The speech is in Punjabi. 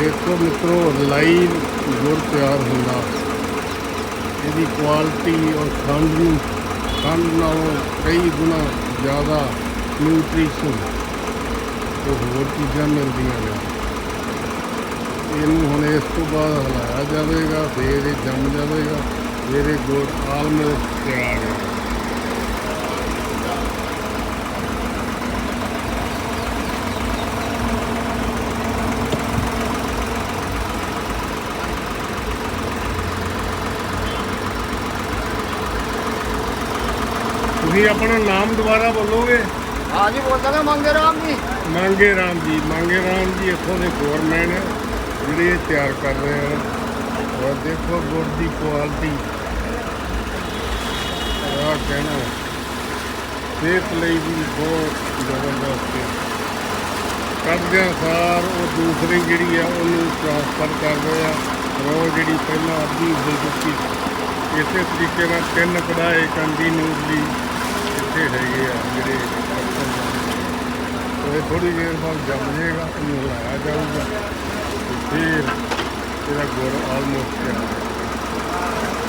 ਦੇਖੋ ਮਿੱਤਰੋ, ਲਾਈਵ ਗੁੜ ਤਿਆਰ ਹੁੰਦਾ। ਇਹਦੀ ਕੁਆਲਿਟੀ ਔਰ ਖੰਡ ਨੂੰ, ਖੰਡ ਨਾਲੋਂ ਕਈ ਗੁਣਾ ਜ਼ਿਆਦਾ ਨਿਊਟ੍ਰੀਸ਼ਨ ਤੇ ਹੋਰ ਚੀਜ਼ਾਂ ਮਿਲਦੀਆਂ ਨੇ। ਇਹਨੂੰ ਹੁਣ ਇਸ ਤੋਂ ਬਾਅਦ ਹਿਲਾਇਆ ਜਾਵੇਗਾ, ਫਿਰ ਇਹ ਜੰਮ ਜਾਵੇਗਾ, ਫਿਰ ਇਹ ਗੁੜ ਆਲਮੋਸਟ ਤਿਆਰ ਹੈ। ਤੁਸੀਂ ਆਪਣਾ ਨਾਮ ਦੁਬਾਰਾ ਬੋਲੋਗੇ? ਹਾਂ ਜੀ ਬੋਲਦਾ ਨਾ ਮੰਗੇ ਰਾਮ ਜੀ। ਮੰਗੇ ਰਾਮ ਜੀ ਮੰਗੇ ਰਾਮ ਜੀ ਇੱਥੋਂ ਦੇ ਗਵਰਨਮੈਂਟ ਜਿਹੜੇ ਇਹ ਤਿਆਰ ਕਰ ਰਹੇ ਆ। ਔਰ ਦੇਖੋ ਗੁੜ ਦੀ ਕੁਆਲਿਟੀ। ਆ ਕਹਿਣਾ ਸਿਹਤ ਲਈ ਵੀ ਬਹੁਤ ਜ਼ਬਰਦਸਤ ਹੈ। ਕਰਦੇ ਸਾਰ ਉਹ ਦੂਸਰੀ ਜਿਹੜੀ ਆ ਉਹਨੂੰ ਟ੍ਰਾਂਸਫਰ ਕਰ ਰਹੇ ਆ। ਰੋ ਜਿਹੜੀ ਪਹਿਲਾਂ ਅੱਧੀ ਹੋ ਚੁੱਕੀ ਇਸੇ ਤਰੀਕੇ ਨਾਲ ਤਿੰਨ ਕੜਾਏ ਦੀ ਇੱਥੇ ਹੈਗੇ ਆ ਜਿਹੜੇ ਉਹ ਨੇ। ਥੋੜੀ ਦੇਰ ਬਾਅਦ ਜੰਮ ਜਾਏਗਾ ਇਹਨੂੰ ਹਿਲਾਇਆ ਜਾਊਗਾ ਫਿਰ ਇਹਦਾ ਗੁੜ ਆਲਮੋਸਟ ਤਿਆਰ ਹੈ